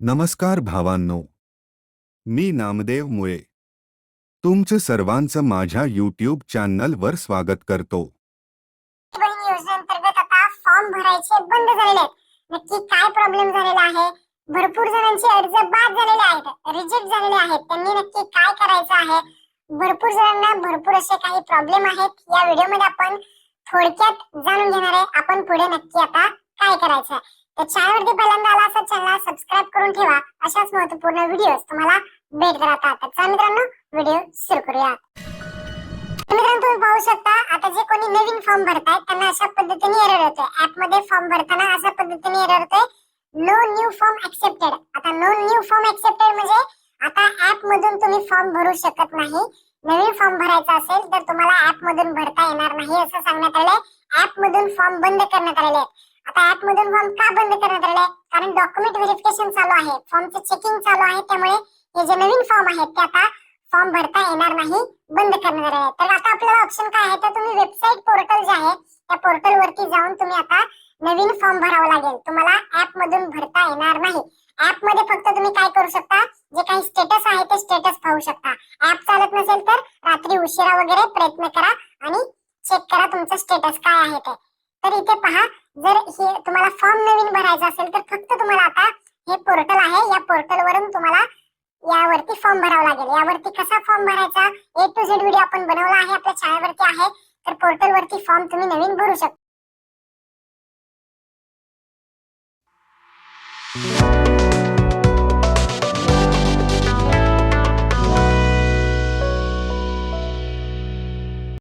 नमस्कार भावांनो. मी नामदेव मुळे. तुमचं सर्वांचं माझ्या यूट्यूब चॅनलवर स्वागत करतो. बहीण योजनेअंतर्गत आता फॉर्म भरायचे बंद झालेले आहेत. नक्की काय प्रॉब्लेम झालेला आहे? भरपूर जणांची अर्ज बाद झालेले आहेत. रिजेक्ट झालेले आहेत. त्यांनी नक्की काय करायचं आहे? भरपूर जणांना भरपूर असे काही प्रॉब्लेम आहेत. या व्हिडिओमध्ये आपण थोडक्यात जाणून घेणार आहे. आपण पुढे नक्की आता काय करायचं तर चॅनलवरती पहिल्यांदा आला असं चॅनल सबस्क्राईब करून ठेवा. अशाच महत्त्वपूर्ण व्हिडिओ तुम्हाला भेट राहतात. तर चला मित्रांनो व्हिडिओ सुरू करूया. मित्रांनो तुम्ही पाहू शकता आता जे कोणी नवीन फॉर्म भरतायत त्यांना अशा पद्धतीने एरर होतोय ऍपमध्ये फॉर्म भरताना अशा पद्धतीने एरर होतोय नो न्यू फॉर्म ऍक्सेप्टेड आता नो न्यू फॉर्म ऍक्सेप्टेड म्हणजे आता ऍप मधून तुम्ही फॉर्म भरू शकत नाही. नवीन फॉर्म भरायचा असेल तर तुम्हाला ऍप मधून भरता येणार नाही असं सांगण्यात आलंय. ऍप मधून फॉर्म बंद करण्यात आलेले आहेत. आता ऍप मधून फॉर्म का बंद करण्यात आलाय कारण डॉक्युमेंट व्हेरिफिकेशन चालू आहे. फॉर्मचं चेकिंग चालू आहे. त्यामुळे हे जे नवीन फॉर्म आहेत ते आता फॉर्म भरता येणार नाही बंद करण्यात आले आहे. तर आता आपल्याला ऑप्शन काय आहे? तर तुम्ही वेबसाईट पोर्टल जे आहे त्या पोर्टल वरती जाऊन तुम्ही आता नवीन फॉर्म भरावा लागेल. तुम्हाला ऍप मधून भरता येणार नाही. ऍपमध्ये फक्त तुम्ही काय करू शकता? जे काही स्टेटस आहे ते स्टेटस पाहू शकता. ऍप चालत नसेल तर रात्री उशिरा वगैरे प्रयत्न करा आणि चेक करा तुमचं स्टेटस काय आहे ते. तर इथे पहा जर हे तुम्हाला फॉर्म नवीन भरायचा असेल तर फक्त तुम्हाला आता हे पोर्टल आहे. या पोर्टल वरून तुम्हाला यावरती फॉर्म भरावा लागेल. यावरती कसा फॉर्म भरायचा? ए टू झेड व्हिडिओ आपण बनवला आहे आपल्या चॅनलवरती आहे. तर पोर्टल वरती फॉर्म तुम्ही नवीन भरू शकता.